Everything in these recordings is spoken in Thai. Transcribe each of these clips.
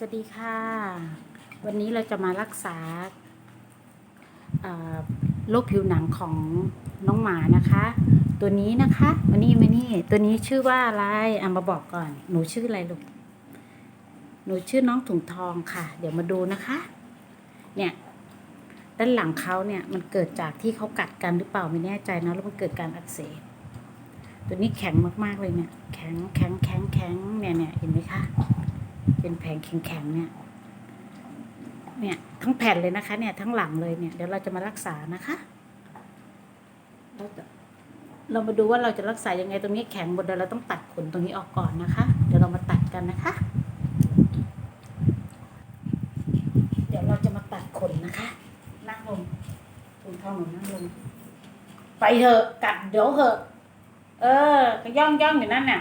สวัสดีค่ะ วันนี้เราจะมารักษาโรคผิวหนังของน้องหมานะคะ ตัวนี้นะคะมานี่มานี่ ตัวนี้ชื่อว่าอะไรเอามาบอกก่อน หนูชื่ออะไรลูก หนูชื่อน้องถุงทองค่ะ เดี๋ยวมาดูนะคะ เนี่ย ด้านหลังเขาเนี่ยมันเกิดจากที่เขากัดกันหรือเปล่าไม่แน่ใจนะแล้วมันเกิดการอักเสบ ตัวนี้แข็งมากๆเลยเนี่ย แข็งแข็งแข็งแข็งเนี่ยเนี่ยเห็นไหมคะ เป็นแผงแข็งๆเนี่ย เนี่ยทั้งแผ่นเลยนะคะ เนี่ยทั้งหลังเลยเนี่ยเดี๋ยวเราจะมารักษานะคะ เราจะเรามาดูว่าเราจะรักษายังไงตรงนี้แข็งหมดเดี๋ยวเราต้องตัดขนตรงนี้ออกก่อนนะคะ เดี๋ยวเรามาตัดกันนะคะ เดี๋ยวเราจะมาตัดขนนะคะนั่งลงถุงทองหนูนั่งลงไปเถอะกัดเดี๋ยวเถอะ เออก็ย่องย่องอยู่นั่นน่ะ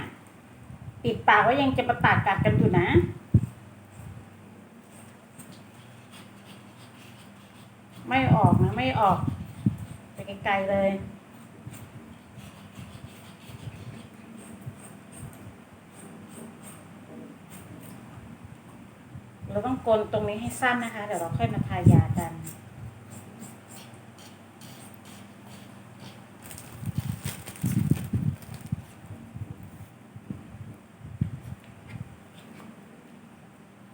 ปิดปากว่ายังจะประตาดกัดกันอยู่นะ ไม่ออกนะไม่ออก ไปไกลๆเลยเราต้องกลตรงนี้ให้สั้นนะคะ เดี๋ยวเราค่อยมาทายากัน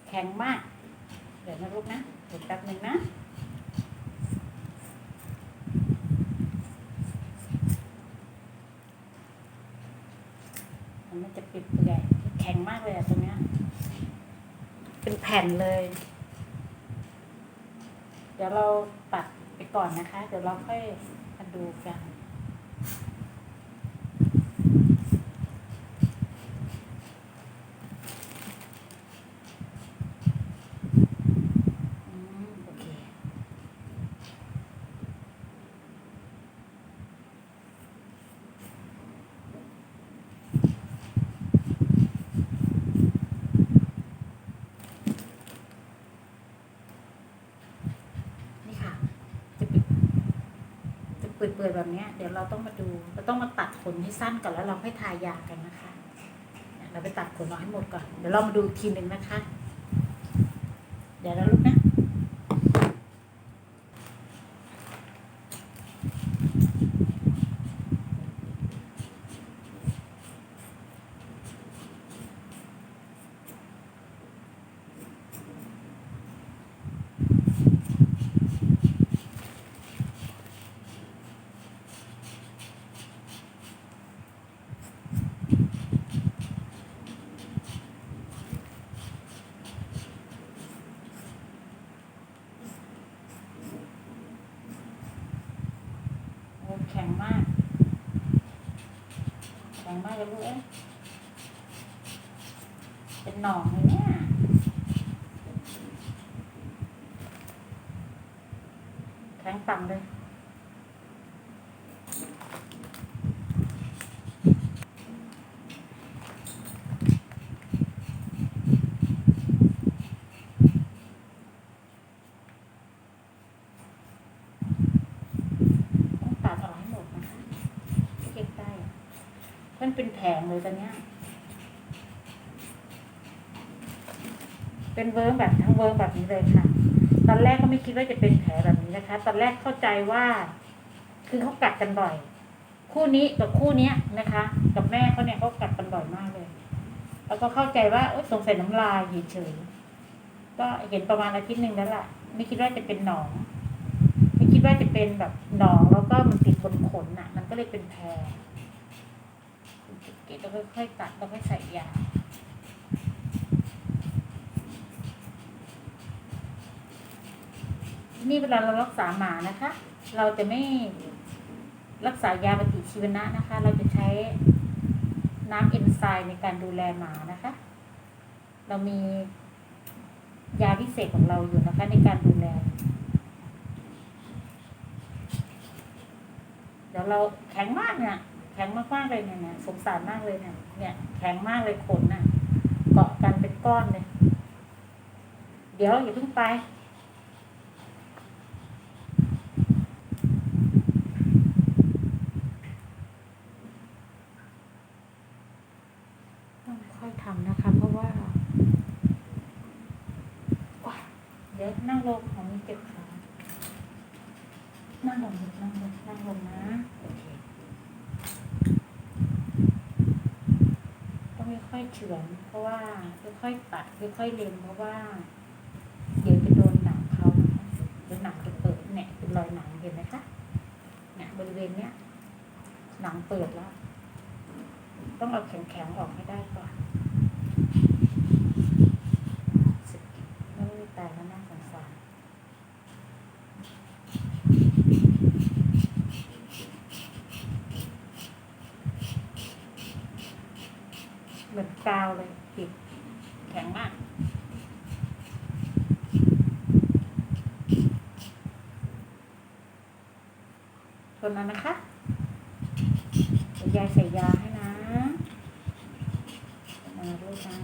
แข็งมาก เดี๋ยวนะลูกนะเดี๋ยวแป๊บหนึ่งนะ มันจะปิดเปลือยแข็งมากเลยอะตรงเนี้ย เป็นแผ่นเลย เดี๋ยวเราตัดไปก่อนนะคะ เดี๋ยวเราค่อยมาดูกัน อืมโอเค นี่ค่ะ จะปิดจะ เปื่อยๆแบบนี้เดี๋ยวเราต้องมาดูเราต้องมาตัดขนให้สั้นก่อนแล้วเราค่อยทายากันนะคะเราไปตัดขนออกให้หมดก่อนเดี๋ยวเรามาดูทีหนึ่งนะคะ เดี๋ยวนะลูกนะ โอ้แข็งมาก แข็งมากเลยลูกเอ๊ะเป็นหนองเลยเนี่ยแข็งต่ำเลย ต้องตัดออกให้หมดนะคะเก็บได้อะมันเป็นแผ งเลยตอนเนี้ย เป็นเวิร์กแบบทั้งเวิร์กแบบนี้เลยค่ะ ตอนแรกก็ไม่คิดว่าจะเป็นแผลแบบนี้นะคะ ตอนแรกเข้าใจว่า คือเขากัดกันบ่อย คู่นี้กับคู่เนี้ยนะคะ กับแม่เขาเนี่ยเขากัดกันบ่อยมากเลย แล้วก็เข้าใจว่าเอยสงสัยน้ำลายเฉยๆก็เห็นประมาณอาทิตย์หนึ่งแล้วล่ะ ไม่คิดว่าจะเป็นหนองไม่คิดว่าจะเป็นแบบหนองแล้วก็มันติดบนขนน่ะ มันก็เลยเป็นแผล เกดแล้วค่อยๆตัดแล้วค่อยใส่ยานี่เวลาเรารักษาหมานะคะ เราจะไม่รักษายาปฏิชีวนะนะคะ เราจะใช้น้ำเอนไซม์ในการดูแลหมานะคะ เรามียาพิเศษของเราอยู่นะคะในการดูแล เดี๋ยวเราแข็งมากเนี่ย แข็งมากๆเลยเนี่ยเนี่ยสงสารมากเลยเนี่ย เนี่ยแข็งมากเลยขนน่ะ เกาะกันเป็นก้อนเลย เดี๋ยวอย่าเพิ่งไป ต้องค่อยทำนะคะ เพราะว่า ดี๋ยวนั่งลงของมีเจ็บขานั่งลงลูกนั่งลงนั่งลงนะโอเคต้อง ค่อยๆเฉือนเพราะว่าค่อยๆตัดค่อยๆเล็มเพราะว่า เดี๋ยวจะโดนหนังเขานะคะเดี๋ยวหนังจะเปิดเนี่ยเป็นรอยหนังเห็นไหมคะเนี่ยบริเวณเนี้ยหนังเปิดแล้ว ต้องเอาแข็งๆออกให้ได้ก่อนสึกไม่ได้ตายแล้วน่าสงสารเหมือน กาวเลยติดแข็งมาก ทนเอานะคะยายใส่ยาให้นะมาด้วยนะ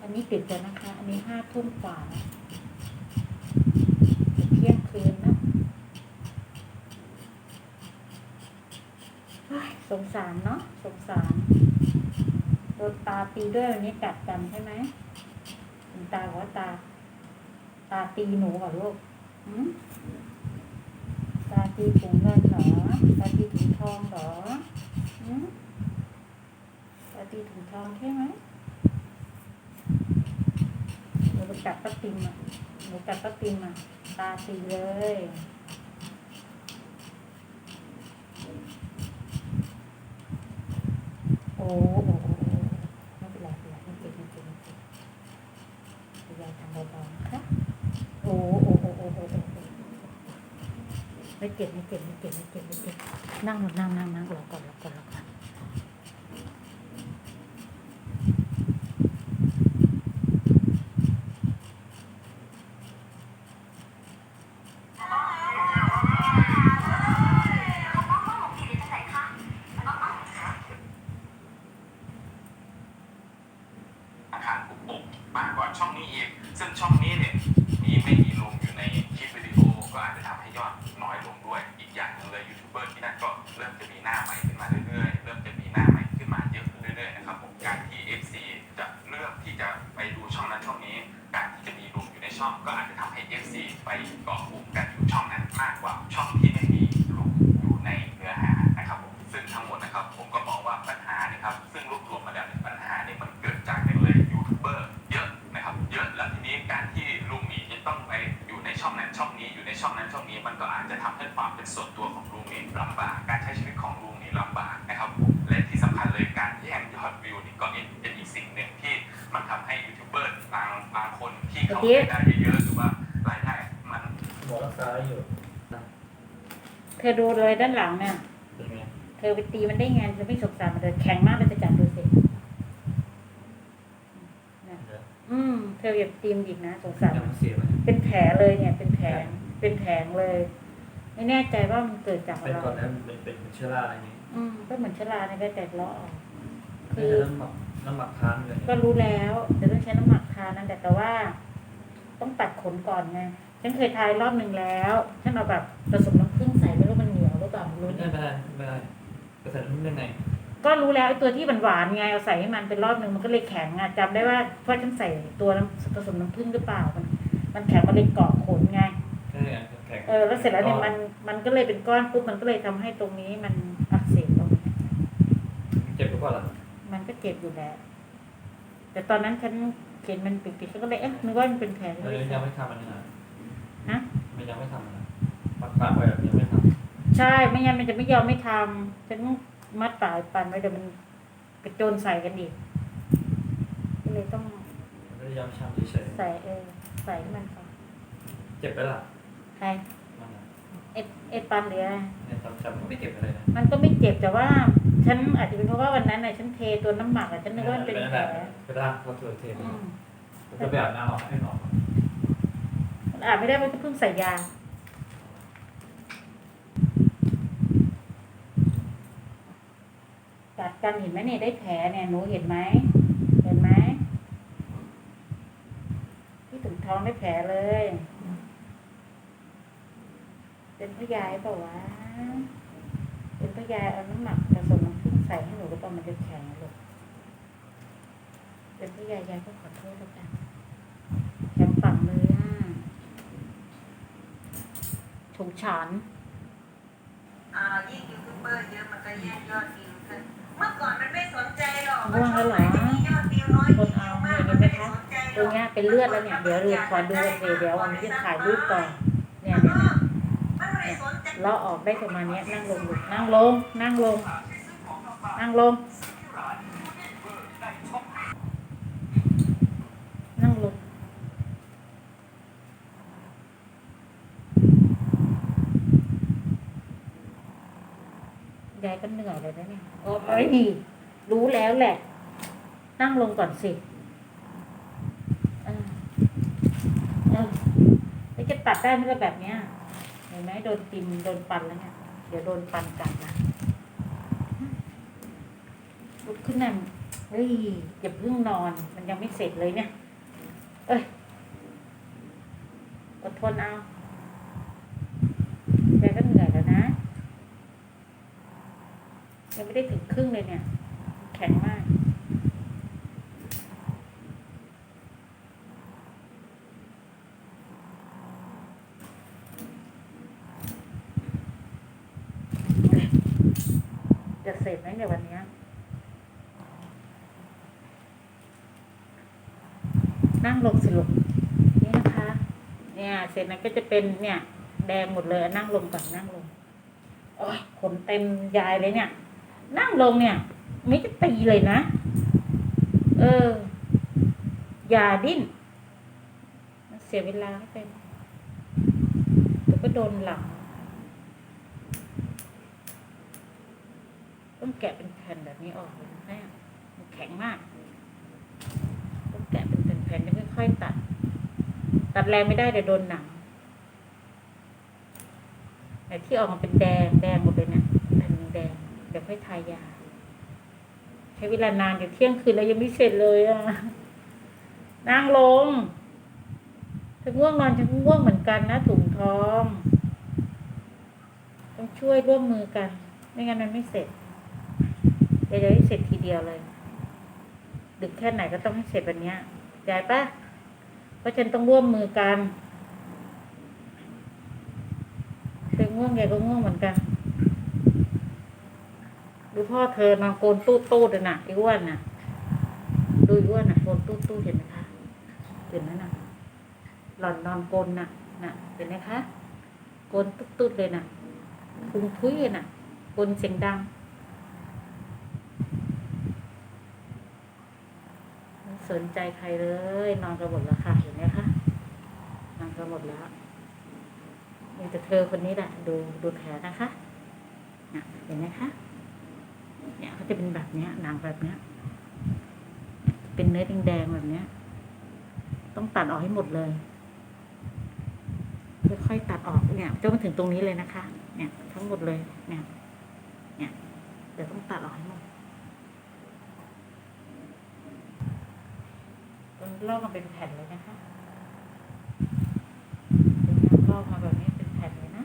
อันนี้ติดแล้วนะคะ อันนี้ห้าทุ่มกว่าแล้วจะเที่ยงคืนนะเฮ้ย สารเนาะสงสารโดนตาตีด้วยวันนี้กัดกันใช่ไหมคุณตาบอกว่าตา ตาตีหนูเหรอลูกหืมตาตีถุงเงินเหรอตาตีถุงทองเหรอหืมตาตีถุงทองใช่ไหมหนูไปจับป้าติมอะหนูจับป้าติมอะตาตีเลย โอ้ไม่เป็นไรไม่เป็นไม่เจ็บไม่เจ็บไม่เจ็บพยายามทำเบาๆนะคะโอ้โหโอ้โอ้โอ้ไม่เก็บไม่เก็บไม่เก็บไม่เก็บไม่เก็บนั่งลงนั่งนั่งนั่งรอก่อนรอก่อนรอก่อน อาคารปลุกปลุกมากกว่าช่องนี้อีก ซึ่งช่องนี้เนี่ยมีไม่มีลงอยู่ในคลิปวิดีโอ ก็อาจจะทำให้ยอดน้อยลงด้วย อีกอย่างหนึงเลยยูทูบเบอร์ที่นั่นก็เริ่มจะมีหน้าใหม่ขึ้นมาเรื่อยๆ เริ่มจะมีหน้าใหม่ขึ้นมาเยอะขึ้นเรื่อยๆนะครับผม การที่ FC จะเลือกที่จะไปดูช่องนั้นช่องนี้ การที่จะมีลุงอยู่ในช่องก็อาจจะทำให้ FC ไปเกาะกลุ่มกันอยู่ช่องนั้นมากกว่าช่องที่ไม่มีลุงอยู่ในเนื้อหานะครับผม ซึ่งทั้งหมดนะครับผมก็มองว่าปัญหานี่ครับ ซึ่งรวบรวมมาแล้วเนี่ยปัญหาเนี่ยมันเกิดจากหนึ่งเลยยูทูบเบอร์เยอะนะครับ เยอะแล้วทีนี้การที่ลุงหมีจะต้องไปอยู่ในช่องนั้นช่องนี้อยู่ในช่องนั้นช่องนี้มันก็อาจจะทำให้ความเป็นส่วนตัวของลุงนี่ลำบากการใช้ชีวิตของลุงนี่ลำบากนะครับผมและที่สำคัญเลยการแย่งยอดวิวนี่ก็เป็นอีกสิ่งหนึ่งที่มันทำให้ยูทูบเบอร์บางบางคนที่เขารายได้เยอะๆหรือว่ารายได้มัน หมอรักษาอยู่เธอดูเลยด้านหลังเนี่ยเป็นไงเธอไปตีมันได้ไงเธอไม่สงสารมันเลยแข็งมากเลยจะจับดูสิเดี๋ยวอืม เธออย่าตีมนอีกนะสงสารยังมันเสียไหมเป็นแผลเลยเนี่ย เป็นแผลเป็นแผลเลย ไม่แน่ใจว่ามันเกิดจากอะเป็นไรก่อนนั้นเป็นเป็นเชื้อราอะไรนี้อืมก็เหมือนชราในกระแตกเลาะออกไม่คือใช่น้ำหมักน้ำหมักค้างเลยก็รู้แล้วจะต้องใช้น้ำหมักทานั่นแต่แต่ว่า ต้องตัดขนก่อนไง ฉันเคยทายรอบหนึ่งแล้ว ฉันเอาแบบผสมน้ำผึ้งใส่ไม่รู้มันเหนียวหรือเปล่าไม่รู้ไม่ได้ไม่ได้ไม่ได้กระแสน้ำได้ไงก็รู้แล้วไอ้ตัวที่หวานๆไงเอาใส่ให้มันเป็นรอบหนึ่งมันก็เลยแข็งอะจำได้ว่าเพราะฉันใส่ตัวน้ำผสมน้ำผึ้งหรือเปล่ามัน มันแข็งมันเลยเกาะขนไงแค่ไงแข็งเออแล้วเสร็จแล้วเนี่ยมันมันก็เลยเป็นก้อนปุ๊บมันก็เลยทำให้ตรงนี้มันอักเสบลงเจ็บหรือเปล่าล่ะมันก็เจ็บอยู่แล้วแต่ตอนนั้นฉันเห็นมันปิดๆฉันก็เลยเอ๊ะนึกว่ามันเป็นแผลเออยังไม่ทำมันนะ ฮะมันยังไม่ทำมันนะปักปากไว้แบบยังไม่ทใช่ไม่งั้นมันจะไม่ยอมไม่ทำฉันต้องมัดปลายปันไว้เดี๋ยวมันกระโจนใส่กันอีกก็เลยต้องำไม่ได้ยังไม่ทำเฉยใส่เออใส่ให้มันก่อนๆเจ็บไปล่ะใครมันนะเอ็ดเอ็ดปันหรืออะไร เนี่ยจำจำก็ไม่เจ็บอะไรนะมันก็ไม่เจ็บแต่ว่า ฉันอาจจะเป็นเพราะว่าวันนั้นน่ะฉันเทตัวน้ำหมักอะฉันนึกว่ามันเป็นแผลไปร่างเขาตัวเทปอืม จะไปอาบน้ำออกให้หนอกมัน อาจไม่ได้เพราะเพิ่งใส่ยากัดกันเห็นไหมเนี่ยได้แผลเนี่ยหนูเห็นไหมเห็นไหมที่ถึงท้องได้แผลเลย เป็นพยายเปล่าวะเป็นพยายเอาน้ำหมักผสมน้ำผึ้งใส่ให้หนูหรือเปล่ามันจะแข็งลูกเป็นพยายยายก็ขอโทษแล้วกัน ถุ งฉานอ่ายิ่งยูทูบเบอร์เยอะมันก็แย่งยอดวิวขึ้นเมื่อก่อนมันไม่สนใจหรอกง่วงแล้วเหรอว่าช่งไนจะมียอดวิวน้อยคนเอามากเห็มันนไหมไม่ได้คะสนใจหตรรองกเนี้ยเป็นเลือดแล้วเนี่ยเดี๋ยวเราขอดูกันสิเดี๋ยววันนี้จะถ่ายรูปก่อนเนี่ยเนี่ยมันไม่ได้สนใจเราออกได้ประมาณเนี้ยนั่งลงลูกนั่งลงนั่งลง นั่งลงนั่งลง ยายก็ เหนื่อยเลยนะเนี่ยโอ้ยรู้แล้วแหละ นั่งลงก่อนสิเออแล้วจะตัดได้ไหมล่ะแบบเนี้ยเห็นไหมโดนติมโดนปันแล้วเนี่ยเดี๋ยวโดนปันกัดนะลุกขึ้นนั่งเฮ้ยอย่าเพิ่งนอน มันยังไม่เสร็จเลยเนี่ย เอ้ยอดทนเอาแกก็เหนื่อยแล้วนะ ยังไม่ได้ถึงครึ่งเลยเนี่ย แข็งมากจะเสร็จไหมเนี่ยวันนี้นั่งลงสิลูกนี่นะคะ เนี่ย เสร็จนั้นก็จะเป็นเนี่ย แดงหมดเลยนั่งลงก่อนนั่งลงโอ้ยขนเต็มยายเลยเนี่ย นั่งลงเนี่ย ไม่จะตีเลยนะ เออ อย่าดิ้นมันเสียเวลาไป็นเดี๋ยวก็โดนหลัง ต้องแกะเป็นแผ่นแบบนี้ออกเลยนะแม่มันแข็งมาก ต้องแกะเป็นแผ่นๆแล้วค่อยๆตัด ตัดแรงไม่ได้เดี๋ยวโดนหนังแต่ที่ออกมาเป็นแดงแดงหมดเลยเนี่ยแผ่นแดง เดี๋ยวค่อยทายา ใช้เวลานานเดี๋ยวเที่ยงคืนแล้วยังไม่เสร็จเลยอะนั่งลงถ้าง่วงนอนฉันก็ง่วงเหมือนกันนะถุงทอง ต้องช่วยร่วมมือกัน ไม่งั้นมันไม่เสร็จ เดี๋ยวจะให้เสร็จทีเดียวเลย ดึกแค่ไหนก็ต้องให้เสร็จวันนี้ยใจปะเพราะฉันต้องร่วมมือกันเธอง่วงแกก็ง่วงเหมือนกัน ดูพ่อเธอนอนโกนตู้ตู้เลยนะไอ้อ้วนน่ะดูอ้วนน่ะโกนตู้ตู้เห็นไหมคะเห็นไหมน่ะหล่อนนอนโกนน่ะน่ะเห็นไหมคะโกนตุ๊ดตุ๊ดเลยน่ะพุงทุยเลยน่ะโกนเสียงดังไม่สนใจใครเลย นอนกันหมดแล้วค่ะเห็นไหมคะนอนกันหมดแล้วมีแต่เธอคนนี้แหละ ดูดูแผลนะคะเนี่ยเห็นไหมคะ เนี่ยเขาจะเป็นแบบเนี้ยหนังแบบเนี้ย เป็นเนื้อแดงๆแบบเนี้ย ต้องตัดออกให้หมดเลยค่อยๆตัดออกเนี่ยจนมาถึงตรงนี้เลยนะคะ เนี่ย ทั้งหมดเลย เนี่ย เนี่ยเดี๋ยวต้องตัดออกให้หมดมันลอกมาเป็นแผ่นเลยนะคะลอกมาแบบนี้เป็นแผ่นเลยนะ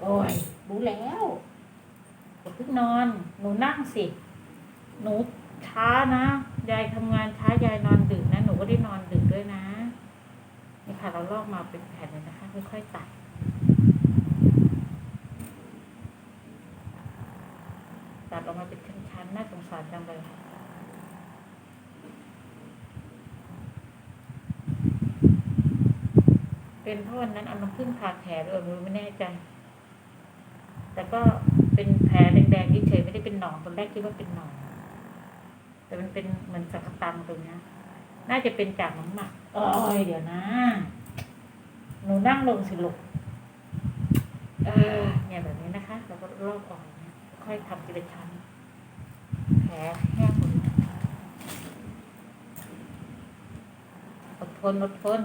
โอ้ยรู้แล้ว เพิ่งนอน หนูนั่งสิ หนูช้านะ ยายทำงานช้ายายนอนดึกนะ หนูก็ได้นอนดึกด้วยนะ นี่ค่ะ เราลอกมาเป็นแผ่นเลยนะคะ ค่อยๆตัดตัดออกมาเป็นชั้นๆน่าสงสารจังเลยเป็นเพราะวันนั้นเอาน้ำผึ้งทาแผลด้วยมือไม่แน่ใจ แต่ก็ เป็นแผลแดงๆเฉยๆไม่ได้เป็นหนองตอนแรกคิดว่าเป็นหนองแต่มันเป็นเหมือนสักตังตรงเนี้ยน่าจะเป็นจากน้ำหมักโอ้ยเดี๋ยวนะ หนูนั่งลงสิลูกเออเนี่ยแบบนี้นะคะ แล้วก็ลอกออกเนี่ยค่อยทำทีละชั้นแผลแห้งหมดอดทนอดทน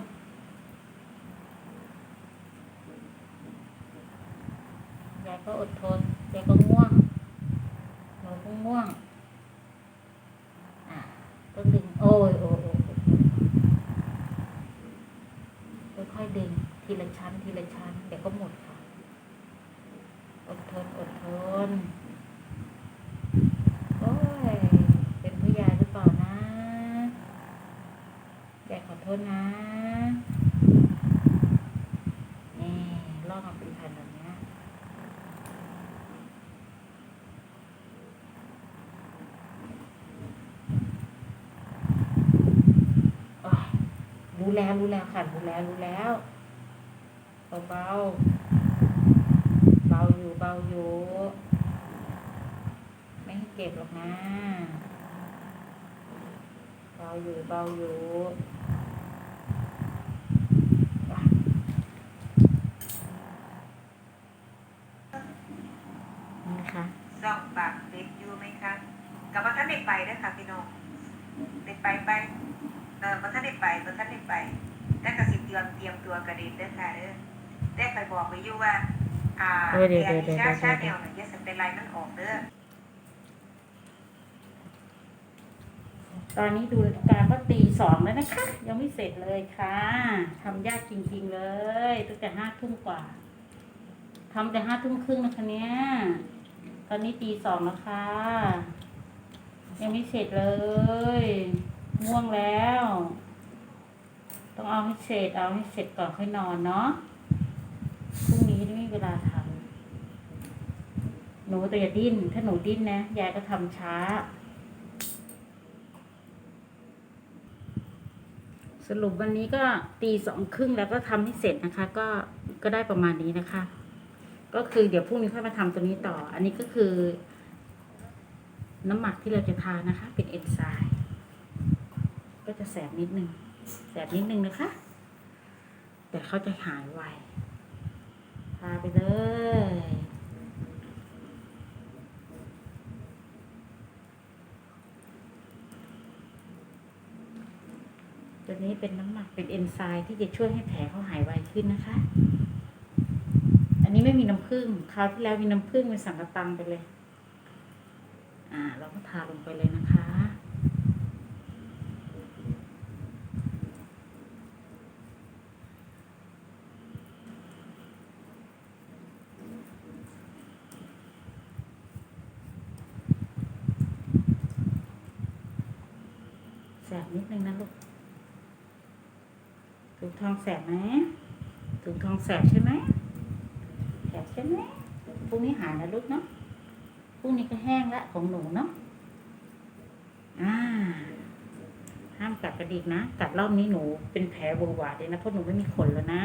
ยายก็อดทน ยายก็ง่วงหนูก็ง่วงอะต้องดึงโอ้ยโอ้โอ้ยโอ้ยค่อยๆดึงทีละชั้น ทีละชั้นเดี๋ยวก็หมดค่ะ อดทนอดทนโอ้ยเป็นผู้ยายหรือเปล่านะยายขอโทษนะ นี่ รู้แล้วรู้แล้วค่ะรู้แล้วรู้แล้วเบาเบาๆเบาอยู่เบาอยู่ไม่ให้เจ็บหรอกนะเบาอยู่เบาอยู่นี่นะคะ ซอกปากเด็ดอยู่ไหมคะกับว่าท่านได้ไปด้วยค่ะพี่น้องได้ไปไปเออว่าท่านได้ไปว่าท่านได้ไป แต่ก็สิเตรียมเตรียมตัวกระเด็นเด้อค่ะเด้อได้ไปบอกไว้อยู่ว่า อ่าเออเดี๋ยวแกเดี๋ยวเดี๋ยว ชาแนวน่ะอย่าสเป็นไรมันออกเด้อตอนนี้ดูนาฬิกาก็ตีสองแล้วนะคะ ยังไม่เสร็จเลยค่ะทำยากจริงๆเลยตั้งแต่ห้าทุ่มกว่าทำแต่ห้าทุ่มครึ่งนะคะเนี้ยตอนนี้ตีสองแล้วค่ะ ยังไม่เสร็จเลยง่วงแล้ว ต้องเอาให้เสร็จเอาให้เสร็จก่อนค่อยนอนเนาะพรุ่งนี้ไม่มีเวลาท หนูแต่อย่าดิ้น ถ้าหนูดิ้นนะ ยายก็ทำช้า สรุปวันนี้ก็ตีสองครึ่งแล้วก็ทำให้เสร็จนะคะ ก็ก็ได้ประมาณนี้นะคะ ก็คือเดี๋ยวพรุ่งนี้ค่อยมาทำตัวนี้ต่อ อันนี้ก็คือ น้ำหมักที่เราจะทานะคะ เป็นเอนไซม์ก็จะแสบนิดนึง แสบนิดนึงนะคะ แต่เขาจะหายไวทาไปเลย ตัวนี้ เป็นน้ำหมักเป็นเอนไซม์ที่จะช่วยให้แผลเขาหายไวขึ้นนะคะ อันนี้ไม่มีน้ำผึ้งคราวที่แล้วมีน้ำผึ้งเป็นสังกะตังไปเลย อ่า เราก็ทาลงไปเลยนะคะ แสบนิดนึงนะลูก ถุง ทองแสบไหมถุงทองแสบใช่ไหมแสบใช่ไหมพรุ่งนี้หายแล้วลูกเนาะพรุ่งนี้ก็แห้งละของหนูเนาะอ่าห้ามกัดกระดิกนะกัดรอบนี้หนูเป็นแผลบวบวาดเลยนะเพราะหนูไม่มีขนแล้วนะ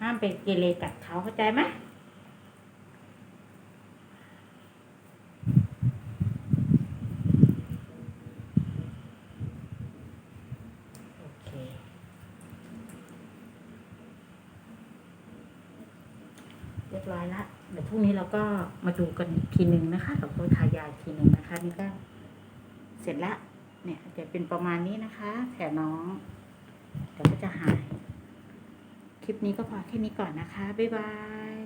ห้ามไปเกเรกัดเขาเข้าใจไหมโอเค เรียบร้อยละ เดี๋ยวพรุ่งนี้เรา ก็มาดูกันทีหนึ่งนะคะกับตัวทายาทีหนึ่งนะคะ นี่ก็เสร็จละเนี่ยจะเป็นประมาณนี้นะคะแผลน้องเดี๋ยวก็จะหาย คลิปนี้ก็พอแค่นี้ก่อนนะคะ บ๊ายบาย